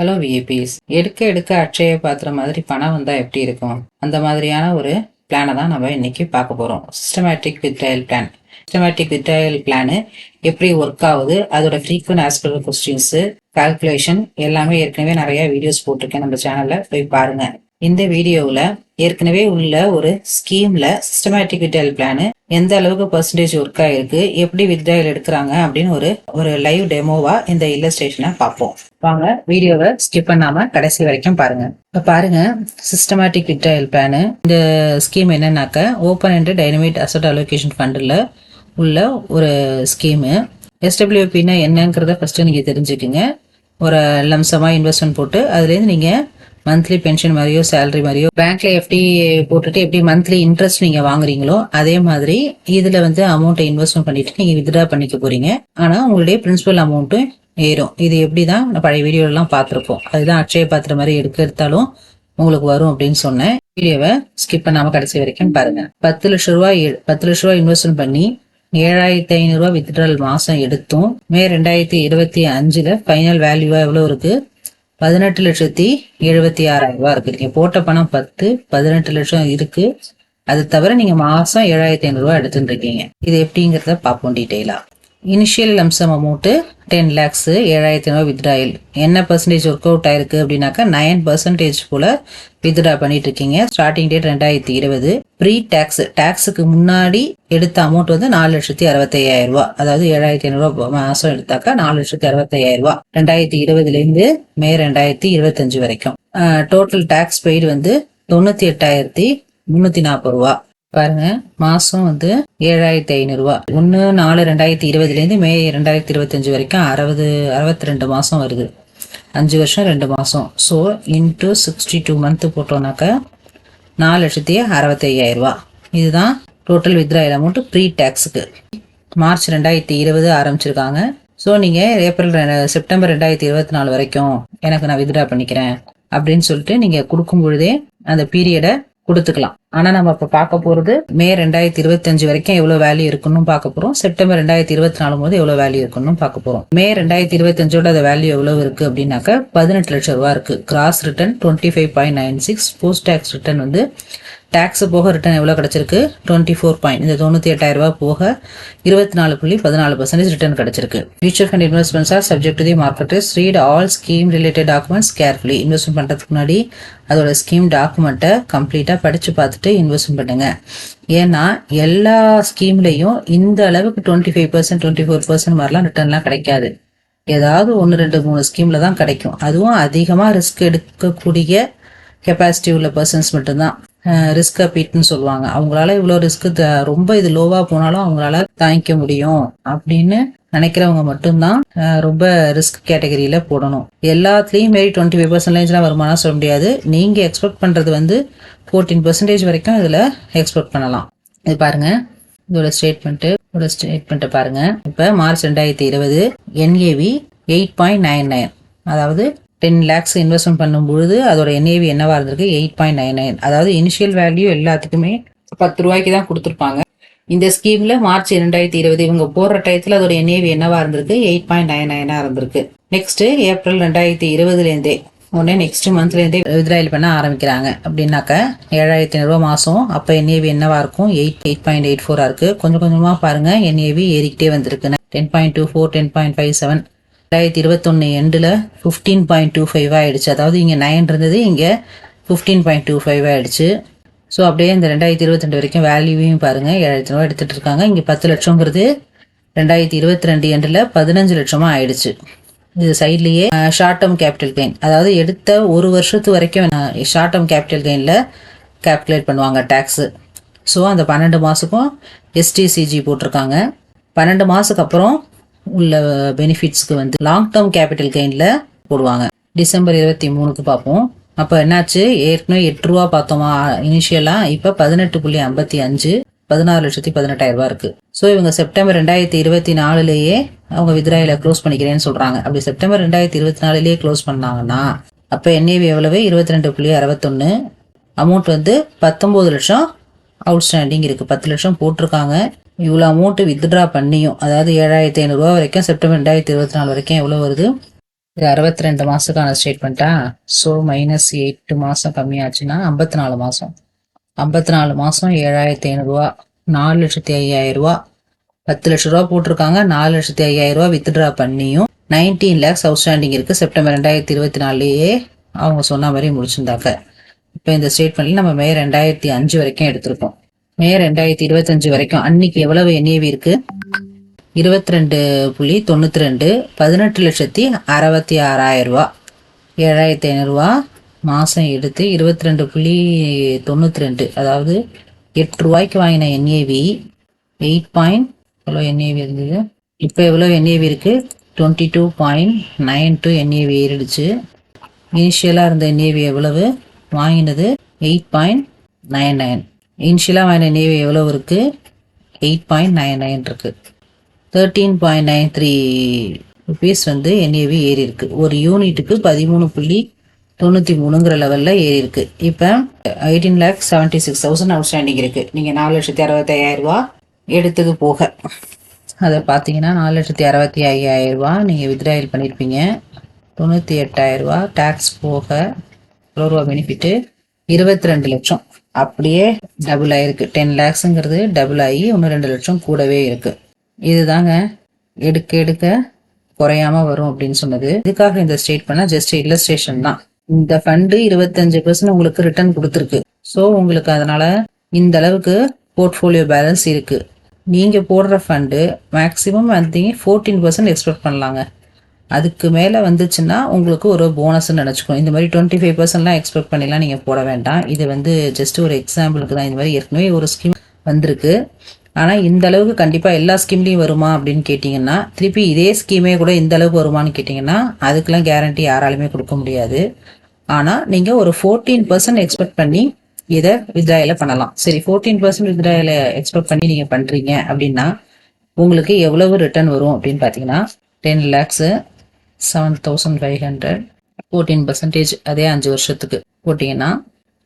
Hello விஏபிஎஸ் எடுக்க எடுக்க அட்சய பாத்திர மாதிரி பணம் வந்தால் எப்படி இருக்கும்? அந்த மாதிரியான ஒரு பிளானை தான் நம்ம இன்னைக்கு பார்க்க போகிறோம் systematic withdrawal plan systematic withdrawal plan எப்படி ஒர்க் ஆகுது? அதோட ஃப்ரீக்வன்ட் ஆஸ்பிரல் கொஸ்டின்ஸு கால்குலேஷன் எல்லாமே ஏற்கனவே நிறைய வீடியோஸ் போட்டிருக்கேன். நம்ம சேனலில் போய் பாருங்க. இந்த வீடியோவில் ஏற்கனவே உள்ள ஒரு ஸ்கீம்ல சிஸ்டமேட்டிக் வித்ட்ராயல் பிளானு எந்த அளவுக்கு பர்சன்டேஜ் ஒர்க் ஆயிருக்கு எப்படி வித்ட்ராயல் எடுக்கிறாங்க அப்படின்னு ஒரு ஒரு லைவ் டெமோவா இந்த இல்லஸ்ட்ரேஷனை பார்ப்போம். வாங்க வீடியோவை ஸ்கிப் பண்ணாம கடைசி வரைக்கும் பாருங்க. இப்போ பாருங்க சிஸ்டமேட்டிக் வித்ராயல் பிளானு இந்த ஸ்கீம் என்னன்னாக்க open and dynamic asset allocation ஃபண்டில் உள்ள ஒரு ஸ்கீமு எஸ்டபிள்யூபின்னா என்னங்கிறத ஃபர்ஸ்ட் நீங்க தெரிஞ்சுக்குங்க. ஒரு லம்சமாக இன்வெஸ்ட்மெண்ட் போட்டு அதுலேருந்து நீங்கள் மந்த்லி பென்ஷன் மாதிரியோ சேலரி மாதிரியோ பேங்க்ல எஃப்டி போட்டுட்டு எப்படி மந்த்லி இன்ட்ரெஸ்ட் நீங்க வாங்குறீங்களோ அதே மாதிரி இதுல வந்து அமௌண்ட்டை இன்வெஸ்ட்மெண்ட் பண்ணிட்டு நீங்க வித்ட்ரா பண்ணிக்க போறீங்க. ஆனா உங்களுடைய பிரின்சிபல் அமௌண்ட்டும் ஏறும். இது எப்படி தான் பழைய வீடியோலாம் பார்த்துருப்போம். அதுதான் அட்சய பாத்திர மாதிரி எடுக்க எடுத்தாலும் உங்களுக்கு வரும் அப்படின்னு சொன்னேன். வீடியோவை ஸ்கிப் பண்ணாம கடைசி வரைக்கும் பாருங்க. பத்து லட்ச ரூபாய் பத்து லட்ச ரூபாய் இன்வெஸ்ட்மெண்ட் பண்ணி ஏழாயிரத்தி ஐநூறு ரூபாய் வித்ட்ரால் மாசம் எடுத்தும். மே ரெண்டாயிரத்தி இருபத்தி அஞ்சுல ஃபைனல் வேல்யூவா எவ்வளவு இருக்கு? பதினெட்டு லட்சத்தி எழுபத்தி ஆறாயிரம் ரூபா இருக்கு. நீங்க போட்ட பணம் பத்து பதினெட்டு லட்சம் இருக்கு. அது தவிர நீங்க மாசம் ஏழாயிரத்தி ஐநூறுரூவா எடுத்துட்டு இருக்கீங்க. இது எப்படிங்கிறத பார்ப்போம் டீட்டெயிலா. Initial lump sum amount ten lakhs ஏழாயிரத்தி ஐநூறு வித்ராயில் என்ன பர்சன்டேஜ் ஒர்க் அவுட் ஆயிருக்கு அப்படின்னாக்கா நைன் பர்சன்டேஜ் போல வித்ரா பண்ணிட்டு இருக்கீங்க. ஸ்டார்டிங் டேட் ரெண்டாயிரத்தி இருபது. ப்ரீ டேக்ஸ் டேக்ஸுக்கு முன்னாடி எடுத்த அமௌண்ட் வந்து நாலு லட்சத்தி அறுபத்தையாயிரம் ரூபா அதாவது ஏழாயிரத்தி ஐநூறுரூவா மாசம் எடுத்தாக்கா நாலு லட்சத்தி அறுபத்தையாயிரம் ரூபா ரெண்டாயிரத்தி இருபதுலேருந்து மே ரெண்டாயிரத்தி இருபத்தஞ்சு வரைக்கும். டோட்டல் டேக்ஸ் பெய்டு வந்து தொண்ணூத்தி எட்டாயிரத்தி முன்னூத்தி நாற்பது ரூபா பாருங்க மாசம் வந்து ஏழாயிரத்தி ஐநூறுரூவா ஒன்று நாலு ரெண்டாயிரத்தி இருபதுலேருந்து மே ரெண்டாயிரத்தி இருபத்தஞ்சு வரைக்கும் அறுபது அறுபத்தி ரெண்டு மாதம் வருது. அஞ்சு வருஷம் ரெண்டு மாதம் so into sixty two month போட்டோம்னாக்க நாலு லட்சத்தி அறுபத்தி ஐயாயிரம் ரூபா. இதுதான் டோட்டல் வித்ராயில் அமௌண்ட் ப்ரீ டேக்ஸுக்கு மார்ச் ரெண்டாயிரத்தி இருபது ஆரம்பிச்சிருக்காங்க. ஸோ நீங்கள் ஏப்ரல் ரெ- செப்டம்பர் ரெண்டாயிரத்தி இருபத்தி நாலு வரைக்கும் எனக்கு நான் வித்ரா பண்ணிக்கிறேன். அப்படின்னு சொல்லிட்டு நீங்கள் கொடுக்கும் பொழுதே அந்த பீரியடை கொடுத்துக்கலாம். ஆனா நம்ம இப்ப பார்க்க போறது மே ரெண்டாயிரத்தி இருபத்தஞ்சு வரைக்கும் எவ்வளவு வேல்யூ இருக்குன்னு பார்க்க போறோம். செப்டம்பர் ரெண்டாயிரத்தி இருபத்தி நாலு போது எவ்வளவு வேல்யூ இருக்குன்னு பார்க்க போறோம். மே ரெண்டாயிரத்தி இருபத்தஞ்சோட அந்த வேல்யூ எவ்வளவு இருக்கு அப்படின்னாக்க பதினெட்டு லட்சம் ரூபா இருக்கு. Gross return twenty five point nine six post tax return வந்து டேக்ஸு போக ரிட்டர்ன் எவ்வளோ கிடச்சிருக்கு? டுவெண்ட்டி ஃபோர் பாயிண்ட் இந்த தொண்ணூற்றி எட்டாயிரரூபா போக இருபத்தி நாலு புள்ளி பதினாலு பர்சன்டேஜ் ரிட்டர்ன் கிடச்சிருக்கு. Future fund investments are subject to the market risks read all scheme related documents carefully investment பண்ணுறதுக்கு முன்னாடி அதோட ஸ்கீம் டாக்குமெண்ட்டை கம்ப்ளீட்டாக படித்து பார்த்துட்டு இன்வெஸ்ட்மெண்ட் பண்ணுங்கள் ஏன்னா எல்லா ஸ்கீம்லேயும் இந்த அளவுக்கு twenty five percent twenty four percent மாதிரிலாம் ரிட்டர்ன்லாம் கிடைக்காது. ஏதாவது ஒன்று ரெண்டு மூணு ஸ்கீமில் தான் கிடைக்கும். அதுவும் அதிகமாக ரிஸ்க் எடுக்கக்கூடிய கெப்பாசிட்டி உள்ள பர்சன்ஸ் மட்டும்தான். ரிஸ்க் அப்பீட்னு சொல்லுவாங்க. அவங்களால இவ்வளோ ரிஸ்க் ரொம்ப இது லோவாக போனாலும் அவங்களால தாங்கிக்க முடியும் அப்படின்னு நினைக்கிறவங்க மட்டும்தான் ரொம்ப ரிஸ்க் கேட்டகரியில போடணும். எல்லாத்துலேயும் மாரி டுவெண்ட்டி ஃபைவ் பர்சன்டேஜ்லாம் வருமானம் சொல்ல முடியாது. நீங்கள் எக்ஸ்பெக்ட் பண்ணுறது வந்து ஃபோர்டீன் பர்சன்டேஜ் வரைக்கும் இதில் எக்ஸ்பெக்ட் பண்ணலாம். இது பாருங்க. இதோட ஸ்டேட்மெண்ட்டு இதோட ஸ்டேட்மெண்ட்டை பாருங்க. இப்போ மார்ச் ரெண்டாயிரத்தி இருபது NAV eight point nine nine அதாவது டென் லேக்ஸ் இன்வெஸ்ட்மெண்ட் பண்ணும்பொழுது அதோட என்ஏவி என்னவா இருந்திருக்கு? எயிட் பாயிண்ட் நைன் நைன் அதாவது இனிஷியல் வேல்யூ எல்லாத்துக்குமே பத்து ரூபாய்க்கு தான் கொடுத்துருப்பாங்க. இந்த ஸ்கீம்ல மார்ச் ரெண்டாயிரத்தி இருபது இவங்க போடுற டயத்துல அதோட என்ஏவி என்னவா இருந்திருக்கு? எயிட் பாயிண்ட் நைன் நைனா இருந்திருக்கு. நெக்ஸ்ட் ஏப்ரல் ரெண்டாயிரத்தி இருபதுலேருந்தே உடனே நெக்ஸ்ட் மந்த்லேருந்தே வித்ராயல் பண்ண ஆரம்பிக்கிறாங்க. அப்படின்னாக்க ஏழாயிரத்தி ஐநூறுரூவா மாதம் அப்போ என்ஏவி என்னவா இருக்கும்? எயிட் எயிட் பாயிண்ட் எயிட் ஃபோராக இருக்குது கொஞ்சம் கொஞ்சமாக பாருங்கள் என்ஏவி ஏறிக்கிட்டே வந்திருக்கு ten point two four ten point five seven ரெண்டாயிரத்தி இருபத்தொன்று எண்டில் ஃபிஃப்டீன் பாயிண்ட் டூ ஃபைவ் ஆகிடுச்சு அதாவது இங்கே நைன் இருந்தது இங்கே ஃபிஃப்டீன் பாயிண்ட் டூ ஃபைவ் ஆகிடுச்சு ஸோ அப்படியே இந்த ரெண்டாயிரத்தி இருபத்தெண்டு வரைக்கும் வேல்யூவையும் பாருங்கள் ஏழாயிரத்தி ரூபா எடுத்துகிட்டு இருக்காங்க. இங்கே பத்து லட்சங்கிறது ரெண்டாயிரத்தி இருபத்தி ரெண்டு எண்டில் பதினஞ்சு லட்சமாக ஆயிடுச்சு. இது சைட்லேயே ஷார்ட் டேர்ம் கேபிட்டல் கெயின் அதாவது எடுத்த ஒரு வருஷத்து வரைக்கும் ஷார்ட் டேர்ம் கேபிட்டல் கெயினில் கேல்குலேட் பண்ணுவாங்க டேக்ஸு ஸோ அந்த பன்னெண்டு மாதத்துக்கும் எஸ்டிசிஜி போட்டிருக்காங்க. பன்னெண்டு மாதத்துக்கு அப்புறம் உள்ள பெனிஃபிட்ஸ்க்கு வந்து லாங் டேர்ம் கேபிட்டல் கெயினில் போடுவாங்க. டிசம்பர் இருபத்தி மூணுக்கு பார்ப்போம். அப்போ என்னாச்சு? ஏற்கனவே எட்டு ரூபா பார்த்தோமா? இனிஷியலாக இப்போ பதினெட்டு புள்ளி ஐம்பத்தி அஞ்சு பதினாறு லட்சத்தி பதினெட்டாயிரம் ரூபாய் இருக்கு. ஸோ இவங்க செப்டம்பர் ரெண்டாயிரத்தி இருபத்தி நாலுலேயே அவங்க வித்ராயில க்ளோஸ் பண்ணிக்கிறேன்னு சொல்றாங்க. அப்படி செப்டம்பர் ரெண்டாயிரத்தி இருபத்தி நாலுலேயே க்ளோஸ் பண்ணாங்கன்னா அப்போ என்ஏவி எவ்வளவு? இருபத்தி ரெண்டு புள்ளி அறுபத்தொன்று அமௌண்ட் வந்து பத்தொம்போது லட்சம் அவுட்ஸ்டாண்டிங் இருக்கு. பத்து லட்சம் போட்டிருக்காங்க. இவ்வளோ அமௌண்ட்டு வித்ட்ரா பண்ணியும். அதாவது ஏழாயிரத்தி ஐநூறுரூவா வரைக்கும் செப்டம்பர் ரெண்டாயிரத்தி இருபத்தி நாலு வரைக்கும் எவ்வளோ வருது? இது அறுபத்தி ரெண்டு மாதத்துக்கான ஸ்டேட்மெண்ட்டா ஸோ மைனஸ் எட்டு மாதம் கம்மியாச்சுன்னா ஐம்பத்தி நாலு மாதம் ஐம்பத்தி நாலு மாதம் ஏழாயிரத்தி ஐநூறுரூவா நாலு லட்சத்தி ஐயாயிரரூவா பத்து லட்ச ரூபா போட்டிருக்காங்க. நாலு லட்சத்தி ஐயாயிரரூவா வித்ட்ரா பண்ணியும். நைன்டீன் லேக்ஸ் அவுட்ஸ்டாண்டிங் இருக்குது செப்டம்பர் ரெண்டாயிரத்தி இருபத்தி நாலுலேயே அவங்க சொன்ன மாதிரி முடிச்சிருந்தாங்க. இப்போ இந்த ஸ்டேட்மெண்ட்ல நம்ம மே ரெண்டாயிரத்தி அஞ்சு வரைக்கும் எடுத்திருக்கோம். மே ரெண்டாயிரத்தி இருபத்தஞ்சு வரைக்கும் அன்னைக்கு எவ்வளவு என்ஏவி இருக்கு? இருபத்தி ரெண்டு புள்ளி தொண்ணூற்றி ரெண்டு பதினெட்டு லட்சத்தி அறுபத்தி ஆறாயிரம் ரூபா. ஏழாயிரத்தி ஐநூறுரூவா மாதம் எடுத்து இருபத்தி ரெண்டு புள்ளி தொண்ணூற்றி ரெண்டு அதாவது எட்டு ரூபாய்க்கு வாங்கின என்ஏவி எயிட் பாயிண்ட் எவ்வளோ என்ஏவி இருந்தது? இப்போ எவ்வளோ என்ஏவி இருக்குது twenty two point nine two NAV ஏறிடுச்சு. இனிஷியலாக இருந்த என்ஏவி எவ்வளவு? வாங்கினது எயிட் பாயிண்ட் நைன் நைன். இன்ஷியலாக வாங்கின நேவி எவ்வளோ இருக்குது எயிட் பாயிண்ட் நைன் நைன் இருக்குது thirteen point nine three rupees வந்து என்ஏவி ஏறி இருக்குது ஒரு யூனிட்டுக்கு பதிமூணு புள்ளி தொண்ணூற்றி மூணுங்கிற லெவலில் ஏறி இருக்கு. இப்போ eighteen lakh seventy six thousand outstanding இருக்குது நீங்கள் நாலு லட்சத்தி அறுபத்தையாயிரரூபா எடுத்தது போக. அதை பார்த்தீங்கன்னா நாலு லட்சத்தி அறுபத்தி ஐயாயிரரூபா நீங்கள் வித்ராயல் பண்ணியிருப்பீங்க தொண்ணூற்றி எட்டாயிரரூபா டேக்ஸ் போக எவ்வளோ ரூபா பெனிஃபிட்டு இருபத்தி ரெண்டு லட்சம். அப்படியே டபுள் ஆகிருக்கு டென் லேக்ஸுங்கிறது டபுள் ஆகி இன்னும் ரெண்டு லட்சம் கூடவே இருக்குது இதுதாங்க எடுக்க எடுக்க குறையாம வரும் அப்படின்னு சொன்னது. இதுக்காக இந்த ஸ்டேட் பண்ண ஜஸ்ட் இல்லஸ்ட்ரேஷன் தான். இந்த ஃபண்டு இருபத்தஞ்சு பர்சன்ட் உங்களுக்கு ரிட்டர்ன் கொடுத்துருக்கு. ஸோ உங்களுக்கு அதனால இந்த அளவுக்கு போர்ட்ஃபோலியோ பேலன்ஸ் இருக்கு. நீங்க போடுற ஃபண்டு மேக்ஸிமம் வந்து ஃபோர்டீன் பர்சன்ட் எக்ஸ்பெக்ட் பண்ணலாங்க. அதுக்கு மேலே வந்துச்சுன்னா உங்களுக்கு ஒரு போனஸ்ன்னு நினச்சிக்கணும். இந்த மாதிரி டுவெண்ட்டி ஃபைவ் பர்சன்ட்லாம் எக்ஸ்பெக்ட் பண்ணிலாம் நீங்கள் போட வேண்டாம். இது வந்து ஜஸ்ட் ஒரு எக்ஸாம்பிளுக்கு தான் இந்த மாதிரி ஏற்கனவே ஒரு ஸ்கீம் வந்திருக்கு. ஆனால் இந்த அளவுக்கு கண்டிப்பாக எல்லா ஸ்கீம்லேயும் வருமா அப்படின்னு கேட்டிங்கன்னா திருப்பி இதே ஸ்கீமே கூட இந்த அளவுக்கு வருமானு கேட்டிங்கன்னா அதுக்கெலாம் கேரண்டி யாராலுமே கொடுக்க முடியாது. ஆனால் நீங்கள் ஒரு ஃபோர்டீன் பர்சன்ட் எக்ஸ்பெக்ட் பண்ணி இதை வித்ராயில் பண்ணலாம். சரி ஃபோர்டீன் பர்சன்ட் வித்ராயில் எக்ஸ்பெக்ட் பண்ணி நீங்கள் பண்ணுறீங்க அப்படின்னா உங்களுக்கு எவ்வளவு ரிட்டர்ன் வரும் அப்படின்னு பார்த்தீங்கன்னா ten lakhs seven thousand five hundred fourteen percentage அதே அஞ்சு வருஷத்துக்கு போட்டிங்கன்னா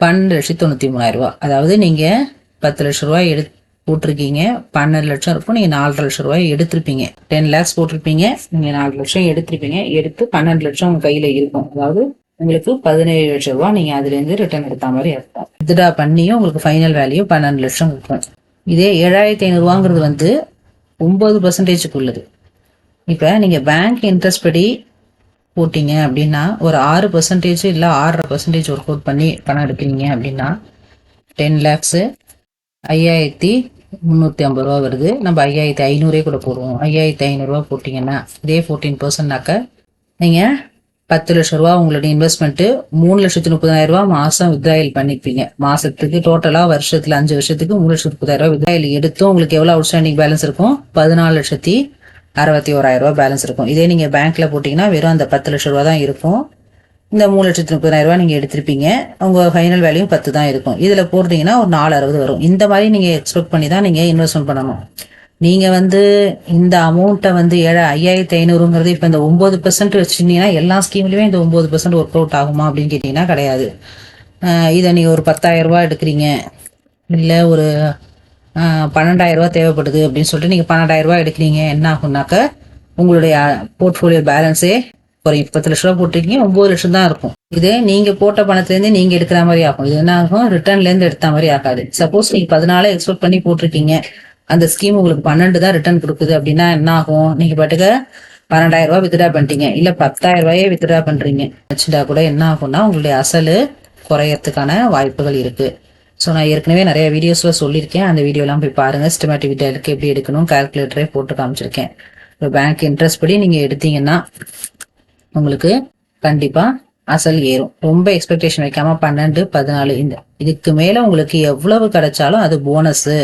பன்னெண்டு லட்சத்தி தொண்ணூற்றி மூணாயிரம் அதாவது நீங்கள் பத்து லட்ச ரூபாய் எடு போட்டிருக்கீங்க பன்னெண்டு லட்சம் இருக்கும் நீங்கள் நாலரை லட்ச ரூபாய் எடுத்திருப்பீங்க. டென் லேக்ஸ் போட்டிருப்பீங்க நீங்கள் நாலு லட்சம் எடுத்திருப்பீங்க எடுத்து பன்னெண்டு லட்சம் உங்கள் கையில் இருக்கும். அதாவது உங்களுக்கு பதினேழு லட்சம் ரூபா நீங்கள் அதுலேருந்து ரிட்டர்ன் எடுத்த மாதிரி இருக்கும் வித்ட்ரா பண்ணியும் உங்களுக்கு ஃபைனல் வேல்யூ பன்னெண்டு லட்சம் இருக்கும். இதே ஏழாயிரத்தி ஐநூறுவாங்கிறது வந்து ஒம்பது பர்சன்டேஜுக்கு உள்ளது. இப்போ நீங்கள் பேங்க் இன்ட்ரெஸ்ட் படி போட்டிங்க அப்படின்னா ஒரு ஆறு பர்சன்டேஜ் இல்லை ஆறரை பர்சன்டேஜ் ஒர்க் அவுட் பண்ணி பணம் எடுக்கிறீங்க அப்படின்னா டென் லேக்ஸு ஐயாயிரத்தி முந்நூற்றி ஐம்பது ரூபா வருது. நம்ம ஐயாயிரத்தி ஐநூறே கூட போடுவோம். ஐயாயிரத்தி ஐநூறுரூவா போட்டிங்கன்னா இதே ஃபோர்டீன் பர்சன்ட்னாக்க நீங்கள் பத்து லட்ச ரூபா உங்களுடைய இன்வெஸ்ட்மெண்ட்டு மூணு லட்சத்தி முப்பதாயிரம் ரூபா மாதம் வித்ராயல் பண்ணிப்பீங்க. மாதத்துக்கு டோட்டலாக வருஷத்தில் அஞ்சு வருஷத்துக்கு மூணு லட்சத்தி முப்பதாயிரம் ரூபா வித்ராயல் எடுத்தும் உங்களுக்கு எவ்வளோ அவுட்ஸ்டாண்டிங் பேலன்ஸ் இருக்கும்? பதினாலு லட்சத்தி அறுபத்தி ஓராயிரம் ரூபாய் பேலன்ஸ் இருக்கும். இதே நீங்கள் பேங்க்கில் போட்டிங்கன்னா வெறும் அந்த பத்து லட்ச ரூபா தான் இருக்கும். இந்த மூணு லட்சத்து முப்பதாயிரம் ரூபாய் நீங்கள் எடுத்திருப்பீங்க. உங்கள் ஃபைனல் வேல்யூ பத்து தான் இருக்கும். இதில் போடுறீங்கன்னா ஒரு நாலு அறுபது வரும். இந்த மாதிரி நீங்கள் எக்ஸ்பெக்ட் பண்ணி தான் நீங்கள் இன்வெஸ்ட்மெண்ட் பண்ணணும். நீங்கள் வந்து இந்த அமௌண்ட்டை வந்து ஏழை ஐயாயிரத்தி ஐநூறுங்கிறது இப்போ இந்த ஒம்பது பர்சன்ட் வச்சுருந்தீங்கன்னா எல்லா ஸ்கீம்லையுமே இந்த ஒம்பது பர்சன்ட் ஒர்க் அவுட் ஆகுமா அப்படின்னு கேட்டிங்கன்னா கிடையாது. இதை நீங்கள் ஒரு பத்தாயிரம் ரூபாய் எடுக்கிறீங்க. இல்லை ஒரு பன்னெண்டாயிரம் ரூபா தேவைப்படுது அப்படின்னு சொல்லிட்டு நீங்கள் பன்னெண்டாயிரம் ரூபாய் எடுக்கிறீங்க. என்ன ஆகும்னாக்க உங்களுடைய போர்ட்ஃபோலியோ பேலன்ஸே ஒரு பத்து லட்ச ரூபா போட்டிருக்கீங்க. ஒம்பது லட்சம் தான் இருக்கும். இதே நீங்கள் போட்ட பணத்துலேருந்து நீங்கள் எடுக்கிற மாதிரி ஆகும். இது என்ன ஆகும்? ரிட்டர்ன்லேருந்து எடுத்த மாதிரி ஆகாது. சப்போஸ் நீங்கள் பதினாலு எக்ஸ்போர்ட் பண்ணி போட்டிருக்கீங்க. அந்த ஸ்கீம் உங்களுக்கு பன்னெண்டு தான் ரிட்டர்ன் கொடுக்குது அப்படின்னா என்ன ஆகும்? நீங்கள் பாட்டுக்க பன்னெண்டாயிரம் ரூபாய் வித்ட்ரா பண்ணிட்டீங்க. இல்லை பத்தாயிரம் ரூபாயே வித்ட்ரா பண்ணுறீங்க வச்சுட்டா கூட என்ன ஆகும்னா உங்களுடைய அசல் குறையறதுக்கான வாய்ப்புகள் இருக்குது ஸோ நான் ஏற்கனவே நிறைய வீடியோஸில் சொல்லியிருக்கேன். அந்த வீடியோலாம் போய் பாருங்கள் சிஸ்டமேட்டிக் டெலுக்கு எப்படி எடுக்கணும் கால்குலேட்டரே போட்டு காமிச்சிருக்கேன் இப்போ பேங்க் இன்ட்ரெஸ்ட் படி நீங்கள் எடுத்தீங்கன்னா உங்களுக்கு கண்டிப்பாக அசல் ஏறும். ரொம்ப எக்ஸ்பெக்டேஷன் வைக்காம பன்னெண்டு பதினாலு இந்த இதுக்கு மேலே உங்களுக்கு எவ்வளவு கிடைச்சாலும் அது போனஸு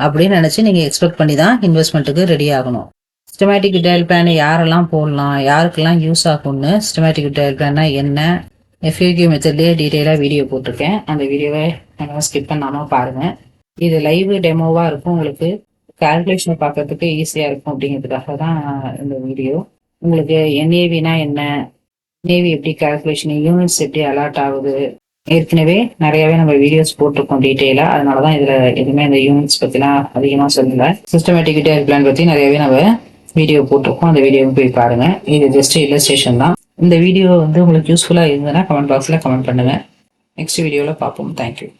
அப்படின்னு நினச்சி நீங்கள் எக்ஸ்பெக்ட் பண்ணி தான் இன்வெஸ்ட்மெண்ட்டுக்கு ரெடி ஆகணும். சிஸ்டமேட்டிக் டயல் பிளான் யாரெல்லாம் போடலாம் யாருக்கெல்லாம் யூஸ் ஆகும்னு சிஸ்டமேட்டிக் டயல் பிளான்னா என்ன? எஃப்யூக்யூ மெத்தட்லேயே டீட்டெயிலாக வீடியோ போட்டிருக்கேன். அந்த வீடியோவை நம்ம ஸ்கிப் பண்ணாமல் பாருங்கள் இது லைவ் டெமோவாக இருக்கும். உங்களுக்கு கால்குலேஷன் பார்க்கறதுக்கு ஈஸியாக இருக்கும் அப்படிங்கிறதுக்காக தான் இந்த வீடியோ உங்களுக்கு என்ஏவினா என்ன? நேவி எப்படி கால்குலேஷன் யூனிட்ஸ் எப்படி அலாட் ஆகுது? ஏற்கனவே நிறையவே நம்ம வீடியோஸ் போட்டிருக்கோம் டீட்டெயிலாக அதனால தான் இதில் எதுவுமே இந்த யூனிட்ஸ் பற்றிலாம் அதிகமாக சொல்லல. சிஸ்டமேட்டிக் டேர் பிளான் பற்றி நிறையவே நம்ம வீடியோ போட்டிருக்கோம். அந்த வீடியோவும் போய் பாருங்கள் இது ஜஸ்ட் இல்லஸ்ட்ரேஷன் தான். இந்த வீடியோ வந்து உங்களுக்கு யூஸ்ஃபுல்லாக இருந்ததுன்னா கமெண்ட் பாக்ஸில் கமெண்ட் பண்ணுங்கள் நெக்ஸ்ட் வீடியோவில் பார்ப்போம். தேங்க்யூ